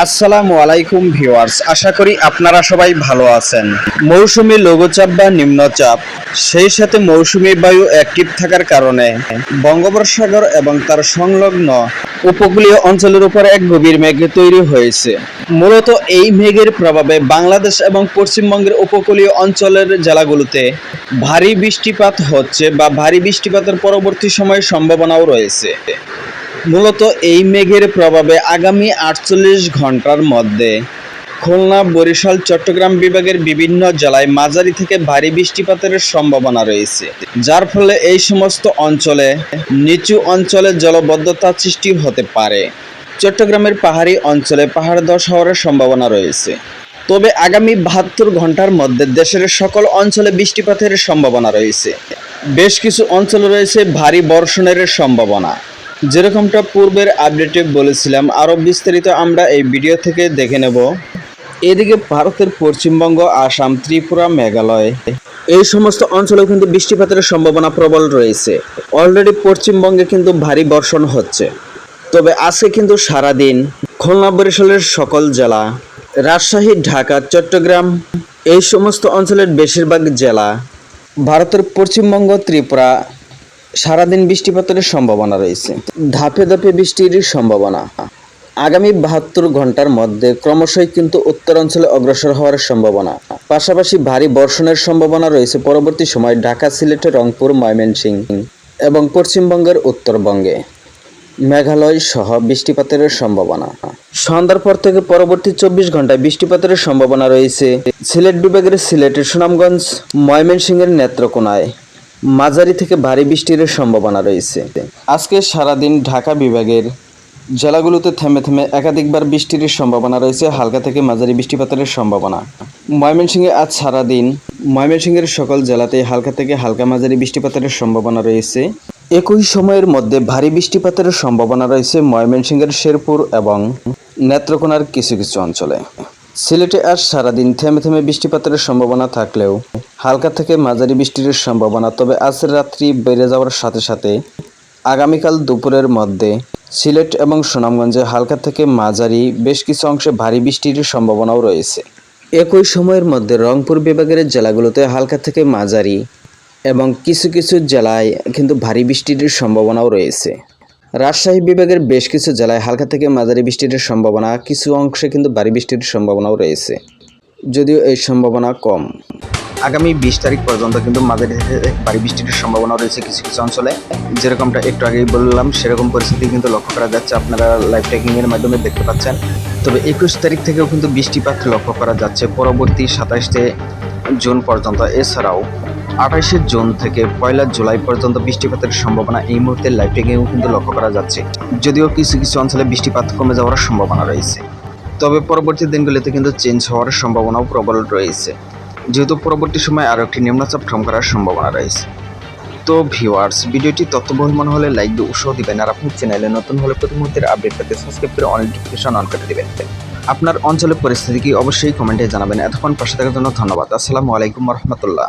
আসসালামু আলাইকুম ভিউয়ার্স, আশা করি আপনারা সবাই ভালো আছেন। মৌসুমী লঘুচাপ বা নিম্নচাপ, সেই সাথে মৌসুমী বায়ু অ্যাক্টিভ থাকার কারণে বঙ্গোপসাগর এবং তার সংলগ্ন উপকূলীয় অঞ্চলের উপর এক গভীর মেঘ তৈরি হয়েছে। মূলত এই মেঘের প্রভাবে বাংলাদেশ এবং পশ্চিমবঙ্গের উপকূলীয় অঞ্চলের জেলাগুলোতে ভারী বৃষ্টিপাত হচ্ছে বা ভারী বৃষ্টিপাতের পরবর্তী সময়ে সম্ভাবনাও রয়েছে। মূলত এই মেঘের প্রভাবে আগামী আটচল্লিশ ঘণ্টার মধ্যে খুলনা, বরিশাল, চট্টগ্রাম বিভাগের বিভিন্ন জেলায় মাঝারি থেকে ভারী বৃষ্টিপাতের সম্ভাবনা রয়েছে। যার ফলে এই সমস্ত অঞ্চলে নিচু অঞ্চলে জলবদ্ধতা সৃষ্টি হতে পারে। চট্টগ্রামের পাহাড়ি অঞ্চলে পাহাড় দশ হওয়ার সম্ভাবনা রয়েছে। তবে আগামী বাহাত্তর ঘণ্টার মধ্যে দেশের সকল অঞ্চলে বৃষ্টিপাতের সম্ভাবনা রয়েছে। বেশ কিছু অঞ্চলে রয়েছে ভারী বর্ষণের সম্ভাবনা। যেরকমটা পূর্বের আপডেটে বলেছিলাম আরও বিস্তারিত আমরা এই ভিডিও থেকে দেখে নেব। এদিকে ভারতের পশ্চিমবঙ্গ, আসাম, ত্রিপুরা, মেঘালয়। এই সমস্ত অঞ্চলেও কিন্তু বৃষ্টিপাতের সম্ভাবনা প্রবল রয়েছে। অলরেডি পশ্চিমবঙ্গে কিন্তু ভারী বর্ষণ হচ্ছে। তবে আজকে কিন্তু সারাদিন খুলনা বরিশালের সকল জেলা, রাজশাহী, ঢাকা, চট্টগ্রাম, এই সমস্ত অঞ্চলের বেশিরভাগ জেলা, ভারতের পশ্চিমবঙ্গ, ত্রিপুরা সারাদিন বৃষ্টিপাতের সম্ভাবনা রয়েছে। ধাপে ধাপে বৃষ্টির সম্ভাবনা। আগামী বাহাত্তর ঘণ্টার মধ্যে ক্রমশই কিন্তু উত্তরাঞ্চলে অগ্রসর হওয়ার সম্ভাবনা। পাশাপাশি ভারী বর্ষণের সম্ভাবনা রয়েছে পরবর্তী সময় ঢাকা, সিলেট, রংপুর, ময়মনসিংহ এবং পশ্চিমবঙ্গের উত্তরবঙ্গে। মেঘালয় সহ বৃষ্টিপাতের সম্ভাবনা। সন্ধ্যার পর থেকে পরবর্তী চব্বিশ ঘন্টায় বৃষ্টিপাতের সম্ভাবনা রয়েছে। সিলেট বিভাগের সিলেটের সুনামগঞ্জ, ময়মনসিংহের নেত্রকোনায়। মাঝারি থেকে ভারী বৃষ্টির সম্ভাবনা রয়েছে। আজকে সারাদিন ঢাকা বিভাগের জেলাগুলোতে থেমে থেমে একাধিকবার বৃষ্টির সম্ভাবনা রয়েছে, হালকা থেকে মাঝারি বৃষ্টিপাতের সম্ভাবনা। ময়মনসিংহে আজ সারাদিন ময়মনসিংহের সকল জেলাতেই হালকা থেকে হালকা মাঝারি বৃষ্টিপাতের সম্ভাবনা রয়েছে। একই সময়ের মধ্যে ভারী বৃষ্টিপাতের সম্ভাবনা রয়েছে ময়মনসিংহের শেরপুর এবং নেত্রকোনার কিছু কিছু অঞ্চলে। সিলেটে আজ সারাদিন থেমে থেমে বৃষ্টিপাতের সম্ভাবনা থাকলেও হালকা থেকে মাঝারি বৃষ্টির সম্ভাবনা, তবে আজ রাত্রি বেড়ে যাওয়ার সাথে সাথে আগামীকাল দুপুরের মধ্যে সিলেট এবং সুনামগঞ্জে হালকা থেকে মাঝারি বেশ কিছু অংশে ভারী বৃষ্টির সম্ভাবনাও রয়েছে। একই সময়ের মধ্যে রংপুর বিভাগের জেলাগুলোতে হালকা থেকে মাঝারি এবং কিছু কিছু জেলায় কিন্তু ভারী বৃষ্টির সম্ভাবনাও রয়েছে। রাজশাহী বিভাগের বেশ কিছু জেলায় হালকা থেকে মাঝারি বৃষ্টির সম্ভাবনা, কিছু অংশে কিন্তু ভারী বৃষ্টির সম্ভাবনাও রয়েছে। যদিও এই সম্ভাবনা কম। আগামী বিশ তারিখ পর্যন্ত কিন্তু মাঝারি ভারী বৃষ্টির সম্ভাবনা রয়েছে কিছু কিছু অঞ্চলে। যেরকমটা একটু আগেই বললাম, সেরকম পরিস্থিতি কিন্তু লক্ষ্য করা যাচ্ছে। আপনারা লাইভ ট্র্যাকিং এর মাধ্যমে দেখতে পাচ্ছেন। তবে একুশ তারিখ থেকেও কিন্তু বৃষ্টিপাত লক্ষ্য করা যাচ্ছে পরবর্তী সাতাশে জুন পর্যন্ত। এছাড়াও আঠাশে জুন থেকে পয়লা জুলাই পর্যন্ত বৃষ্টিপাতের সম্ভাবনা এই মুহূর্তে লাইভ ট্র্যাকিংও কিন্তু লক্ষ্য করা যাচ্ছে। যদিও কিছু কিছু অঞ্চলে বৃষ্টিপাত কমে যাওয়ার সম্ভাবনা রয়েছে। তবে পরবর্তী দিনগুলিতে কিন্তু চেঞ্জ হওয়ার সম্ভাবনাও প্রবল রয়েছে। যেহেতু পরবর্তী সময় আরও একটি নিম্নচাপ ফর্ম করার সম্ভাবনা রয়েছে। তো ভিউয়ার্স, ভিডিওটি তথ্যবহুল মনে হলে লাইক দিয়ে উৎসাহ দিবেন আর আপনি চ্যানেলে নতুন হলে প্রতি মুহূর্তের আপডেট পেতে সাবস্ক্রাইব করে অন নোটিফিকেশন অন করে দেবেন। আপনার অঞ্চলের পরিস্থিতি কি অবশ্যই কমেন্টে জানাবেন। এতক্ষণ পাশে থাকার জন্য ধন্যবাদ। আসসালামু আলাইকুম রহমতুল্লাহ।